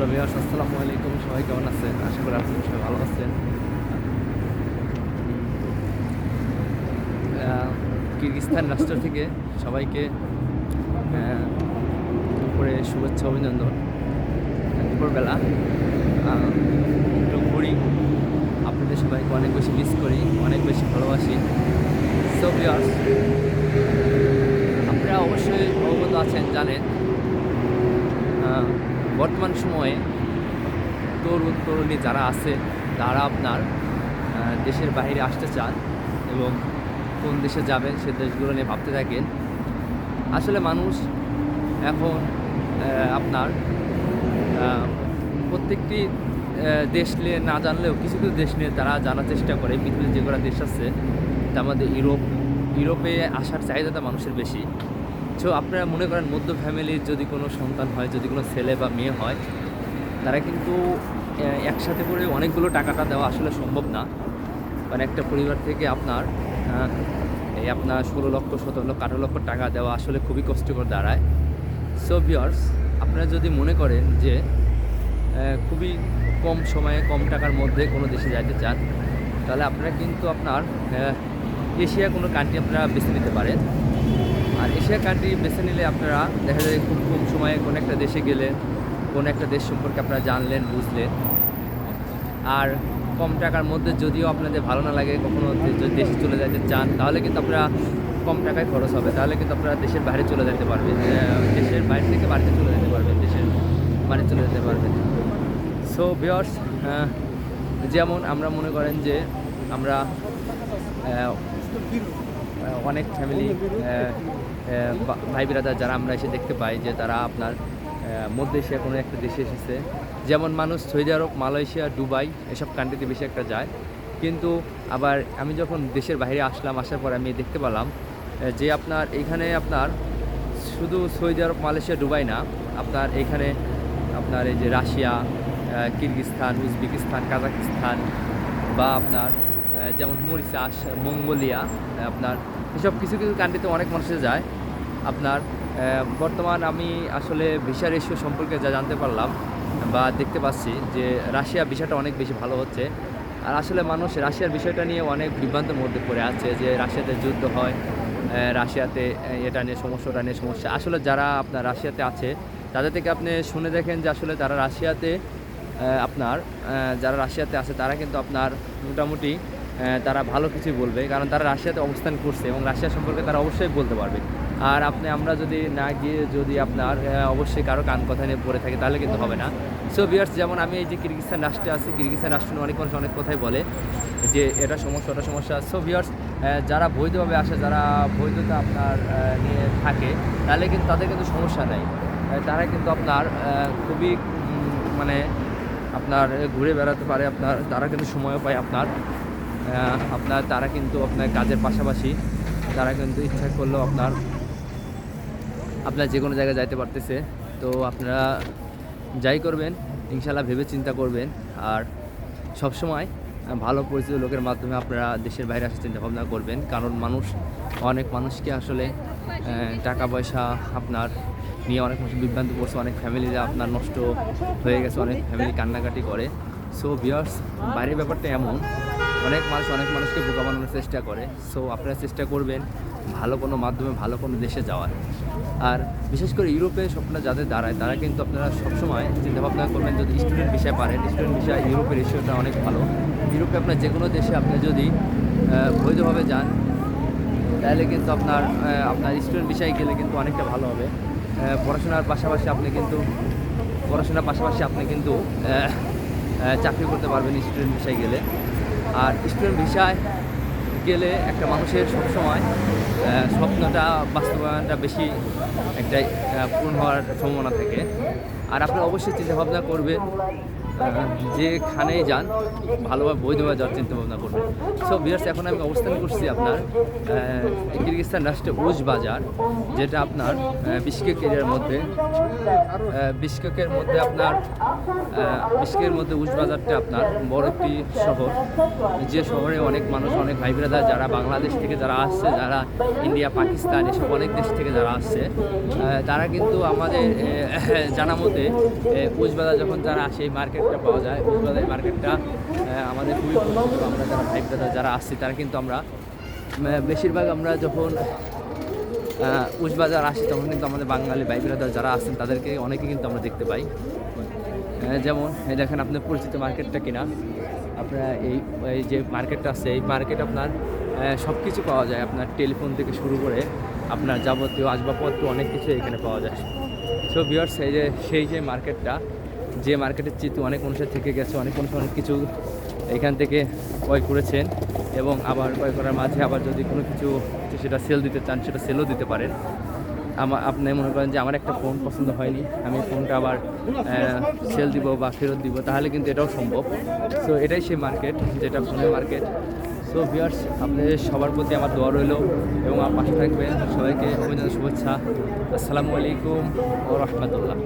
Hello Bihar আসসালামু আলাইকুম। সবাই কেমন আছেন? আশা করি আপনারা সবাই ভালো আছেন। আহ, কিরগিজস্তান রাষ্ট্র থেকে সবাইকে দুপুরে শুভেচ্ছা অভিনন্দন। দুপুরবেলা একটু ঘুরি। আপনাদের সবাইকে অনেক বেশি মিস করি অনেক বেশি ভালোবাসি। সো বিয়ার্স আপনারা অবশ্যই অবগত আছেন জানেন। বর্তমান সময়ে তরুণ তরুণী যারা আছে, তারা আপনার দেশের বাইরে আসতে চান এবং কোন দেশে যাবেন সে দেশগুলো নিয়ে ভাবতে থাকেন। আসলে মানুষ এখন আপনার প্রত্যেকটি দেশ নিয়ে না জানলেও কিছু কিছু দেশ নিয়ে তারা জানার চেষ্টা করে। পৃথিবীর যে কটা দেশ আছে, তার মধ্যে ইউরোপ, ইউরোপে আসার চাহিদাটা মানুষের বেশি। সো আপনারা মনে করেন মধ্য ফ্যামিলির যদি কোনো সন্তান হয়, যদি কোনো ছেলে বা মেয়ে হয়, তারা কিন্তু একসাথে করে অনেকগুলো টাকাটা দেওয়া আসলে সম্ভব না। মানে একটা পরিবার থেকে আপনার এই আপনার ষোলো লক্ষ, সতেরো লক্ষ, আঠারো লক্ষ টাকা দেওয়া আসলে খুবই কষ্টকর দাঁড়ায়। সো বিয়ার্স আপনারা যদি মনে করেন যে খুবই কম সময়ে, কম টাকার মধ্যে কোনো দেশে যাইতে চান, তাহলে আপনারা কিন্তু আপনার এশিয়া কোনো কান্ট্রি আপনারা বেছে নিতে পারেন। আর এশিয়া কান্ট্রি বেছে নিলে আপনারা দেখা যায় খুব কম সময়ে কোনো একটা দেশে গেলে, কোনো একটা দেশ সম্পর্কে আপনারা জানলেন, বুঝলেন। আর কম টাকার মধ্যে যদিও আপনাদের ভালো না লাগে কখনো যদি দেশে চলে যেতে চান, তাহলে কিন্তু আপনারা কম টাকায় খরচ হবে। তাহলে কিন্তু আপনারা দেশের বাইরে চলে যেতে পারবেন। দেশের বাইরে থেকে বাড়িতে চলে যেতে পারবেন, দেশের বাড়ি চলে যেতে পারবেন। সো বিয়ার্স যেমন আমরা মনে করেন যে আমরা অনেক ফ্যামিলি ভাই বিরাদার যারা আমরা এসে দেখতে পাই যে তারা আপনার মধ্য এশিয়া কোনো একটা দেশে এসেছে। যেমন মানুষ সৌদি আরব মালয়েশিয়া দুবাই এসব কান্ট্রিতে বেশি একটা যায়। কিন্তু আবার আমি যখন দেশের বাইরে আসলাম আসার পর আমি দেখতে পেলাম যে আপনার এখানে আপনার শুধু সৌদি আরব মালয়েশিয়া দুবাই না আপনার এখানে আপনার এই যে রাশিয়া আহ, কিরগিজস্তান উজবেকিস্তান কাজাকিস্তান বা আপনার যেমন মরিশাস, মঙ্গোলিয়া আপনার এসব কিছু কিছু কান্ট্রিতে অনেক মানুষে যায়। আপনার বর্তমান আমি আসলে ভিসা রেশিও সম্পর্কে যা জানতে পারলাম বা দেখতে পাচ্ছি যে রাশিয়া ভিসাটা অনেক বেশি ভালো হচ্ছে। আর আসলে মানুষ রাশিয়ার বিষয়টা নিয়ে অনেক বিভ্রান্তের মধ্যে পড়ে আছে যে রাশিয়াতে যুদ্ধ হয় রাশিয়াতে এটা নিয়ে সমস্যা, ওটা নিয়ে সমস্যা। আসলে যারা আপনার রাশিয়াতে আছে, তাদের থেকে আপনি শুনে দেখেন যে আসলে তারা রাশিয়াতে আপনার যারা রাশিয়াতে আছে, তারা কিন্তু আপনার মোটামুটি তারা ভালো কিছুই বলবে, কারণ তারা রাশিয়াতে অবস্থান করছে এবং রাশিয়া সম্পর্কে তারা অবশ্যই বলতে পারবে। আর আপনি, আমরা যদি না গিয়ে যদি আপনার অবশ্যই কারও কান কথা নিয়ে পড়ে থাকি, তাহলে কিন্তু হবে না। সো বিয়ার্স যেমন আমি এই যে কিরগিস্তান রাষ্ট্রে আছি কিরগিস্তান রাষ্ট্র নিয়ে অনেক মানুষ অনেক কথাই বলে যে এটা সমস্যা, ওটা সমস্যা। সো বিয়ার্স যারা বৈধভাবে আসে, যারা বৈধতা আপনার নিয়ে থাকে, তাহলে কিন্তু তাদের কিন্তু সমস্যা নেই। তারা কিন্তু আপনার খুবই মানে আপনার, ঘুরে বেড়াতে পারে, আপনার, তারা কিন্তু সময়ও পায় আপনার। আপনার, তারা কিন্তু আপনার কাজের পাশাপাশি, তারা কিন্তু ইচ্ছা করলেও আপনার আপনার যে কোনো জায়গায় যাইতে পারতেছে। তো আপনারা যাই করবেন ইনশাল্লাহ ভেবে চিন্তা করবেন। আর সবসময় ভালো পরিচিত লোকের মাধ্যমে আপনারা দেশের বাইরে আসার চিন্তা ভাবনা করবেন। কারণ মানুষ, অনেক মানুষকে আসলে টাকা পয়সা আপনার নিয়ে অনেক মানুষ বিভ্রান্ত করছে। অনেক ফ্যামিলিরা আপনার নষ্ট হয়ে গেছে, অনেক ফ্যামিলি কান্নাকাটি করে। সো বিয়ার্স বাইরের ব্যাপারটা এমন অনেক মানুষ, অনেক মানুষকে বোকা বানানোর চেষ্টা করে। সো আপনারা চেষ্টা করবেন ভালো কোনো মাধ্যমে, ভালো কোনো দেশে যাওয়ার। আর বিশেষ করে ইউরোপে স্বপ্ন যাদের দাঁড়ায়, তারা কিন্তু আপনারা সবসময় চিন্তাভাবনা করবেন, যদি স্টুডেন্ট বিষয় পারেন স্টুডেন্ট বিষয় ইউরোপের রেশিওটা অনেক ভালো। ইউরোপে আপনার যে কোনো দেশে আপনি যদি বৈধভাবে যান, তাহলে কিন্তু আপনার আপনার স্টুডেন্ট বিষয়ে গেলে কিন্তু অনেকটা ভালো হবে। পড়াশোনার পাশাপাশি আপনি কিন্তু, পড়াশোনার পাশাপাশি আপনি কিন্তু চাকরি করতে পারবেন স্টুডেন্ট বিষয়ে গেলে। আর স্টুডেন্ট ভিসায় গেলে একটা মানুষের সবসময় স্বপ্নটা, বাস্তবায়নটা বেশি একটা পূরণ হওয়ার সম্ভাবনা থাকে। আর আপনি অবশ্যই চিন্তাভাবনা করবেন যেখানেই যান ভালোভাবে বৈধভাবে যাওয়ার চিন্তা ভাবনা করবেন। সো বিয়ার্স এখন আমি অবস্থান করছি আপনার আহ, কিরগিজস্তান রাষ্ট্রের উজ বাজার যেটা আপনার আহ, বিশকেক এরিয়ার মধ্যে বিশকেকের মধ্যে আপনার বিশকের মধ্যে উজ বাজারটা আপনার বড় একটি শহর। যে শহরে অনেক মানুষ অনেক ভাই ব্রাদার যারা বাংলাদেশ থেকে যারা আসছে যারা ইন্ডিয়া পাকিস্তান এসব অনেক দেশ থেকে যারা আসছে তারা কিন্তু আমাদের জানা মতে উজবাজার যখন যারা আসে এই মার্কেটটা পাওয়া যায়। উজবাজার মার্কেটটা আমাদের খুবই। আমরা যারা ভাই ব্রাদার যারা আসছি তারা কিন্তু আমরা বেশিরভাগ আমরা যখন আহ, উজবাজার আসি তখন কিন্তু আমাদের বাঙালি ভাই ব্রাদার যারা আছেন তাদেরকে অনেকে কিন্তু আমরা দেখতে পাই। যেমন এই দেখেন আপনার পরিচিত মার্কেটটা কিনা। আপনার এই এই যে মার্কেটটা আছে এই মার্কেট আপনার সব কিছু পাওয়া যায়। আপনার টেলিফোন থেকে শুরু করে আপনার যাবতীয় আসবাবপত্র অনেক কিছু এখানে পাওয়া যায়। সো বিয়ার্স এই যে সেই যে মার্কেটটা যে মার্কেটের চিত্র অনেক মানুষের থেকে গেছে, অনেক মানুষ অনেক কিছু এখান থেকে ক্রয় করেছেন এবং আবার ক্রয় করার মাঝে আবার যদি কোনো কিছু সেটা সেল দিতে চান, সেটা সেলও দিতে পারেন। আমার আপনি মনে করেন যে আমার একটা ফোন পছন্দ হয়নি, আমি ফোনটা আবার সেল দিব বা ফেরত দিব, তাহলে কিন্তু এটাও সম্ভব। সো এটাই সেই মার্কেট যেটা ফোনের মার্কেট সো ভিউয়ার্স আপনাদের সবার প্রতি আমার দোয়া রইল এবং আমার পাশে থাকবেন। সবাইকে অভিনন্দন, শুভেচ্ছা। আসসালামু আলাইকুম ও রহমতুল্লাহ।